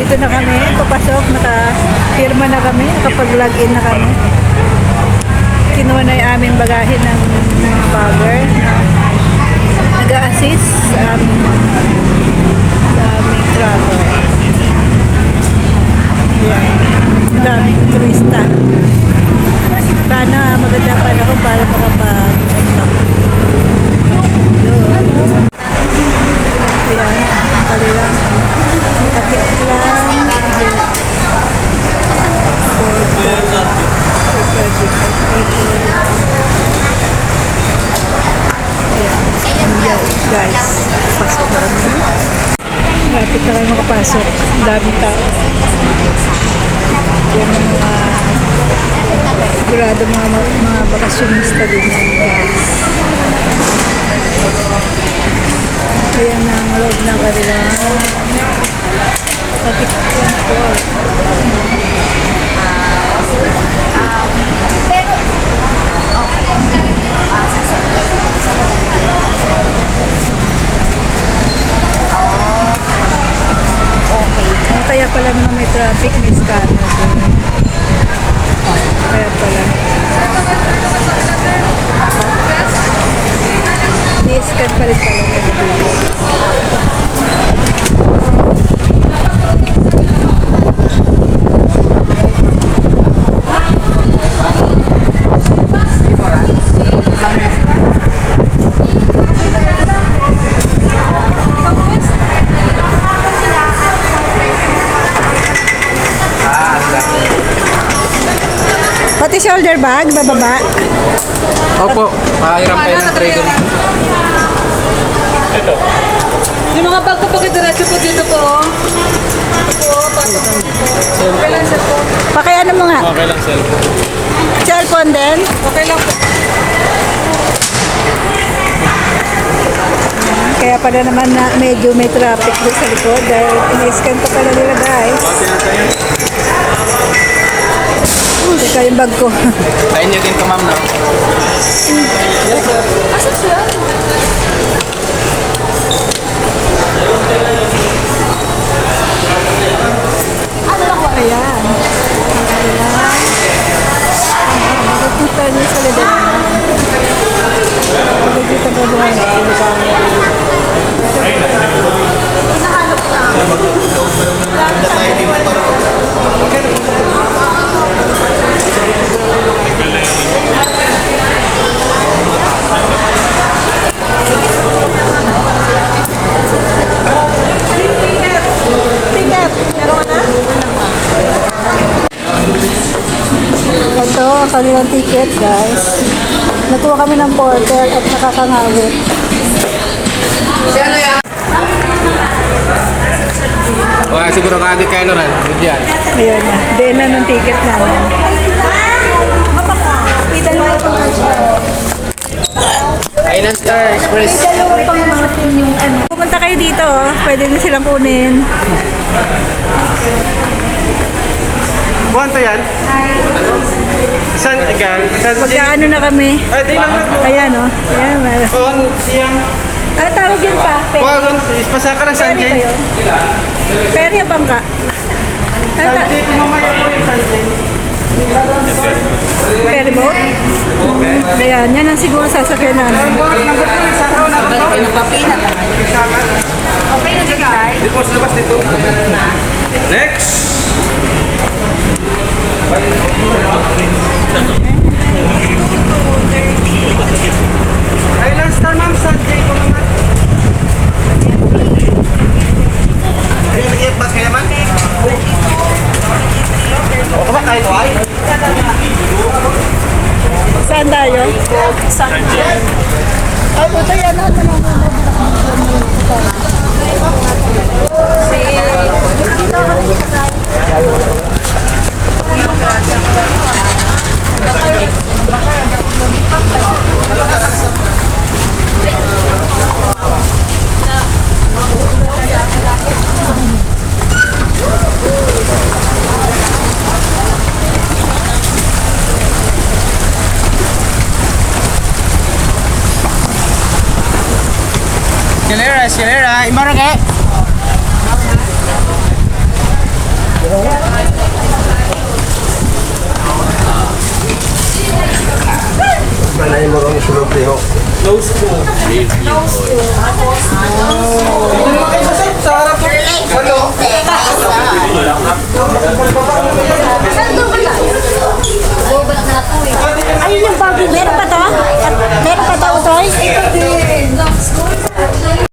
Dito na kami, papasok, naka-firma na kami, nakapag-login na kami. Kinuha na yung aming bagahe ng, ng bagger na nag-a-assist sa aming, sa aming travel. Yan. Ang daming turista. Sana maganda pa na kung para makapag Yun. Yan, kalilang takip lang. Ayan, guys, pasok na kami. Lapit na kami makapasok. Ang daming tao. Yan ang mga sigurado mga, mga bakasyonista din yan, guys. Ayan ang loob ng kanilang takip control. Ah, Kaya pala naman may traffic, may scanner Pati shoulder bag, bababa. Opo, pahiram kayo ng trader. Yung mga bag ko pagkadiretso po dito po. Ito po, pasok po dito. Okay lang sir po. Pakiano mo nga. Okay lang, cellphone. Cellphone din. Okay lang po. Kaya pala naman na medyo may traffic doon sa likod dahil in-scan ko pala nila guys. Teka yung bag ko. Sa inyo din to, ma'am, no? Asan Ito, ang kanilang ticket, guys. Natuwa kami ng porter at nakakangawit. Okay, siguro kagad kayo, Loran. Good yan. Ayan na. Din na ng ticket namin. Island Star Express. Pumunta kayo dito, oh. pwede na silang kunin. Buwan to yan? San, gan, san, Magkaano na kami. ay, di lang na. Ayan, oh. Ayan, meron. Buwan, siyang, Ano tawag yun pa? Pe- buwan, ispasa ka ng ba Sanjay. yun? Peri o bangka? Ano ta- Sanjay, mamaya po yung Sanjay. Ferry boat? Ayan, yan ang siguro sasakyan namin. Buwan, number 2, isa ka na ba? Dito, sa labas dito. Next! Island Star, ma'am, Sanjay ko naman. Ay, nag-i-bus ka naman? O, kumakain ko ay? Saan tayo? Ay, Escalera, escalera. Imara ka. Panay mo lang sulog diho. Close to. Close to. Oh. Sa harap. Ano?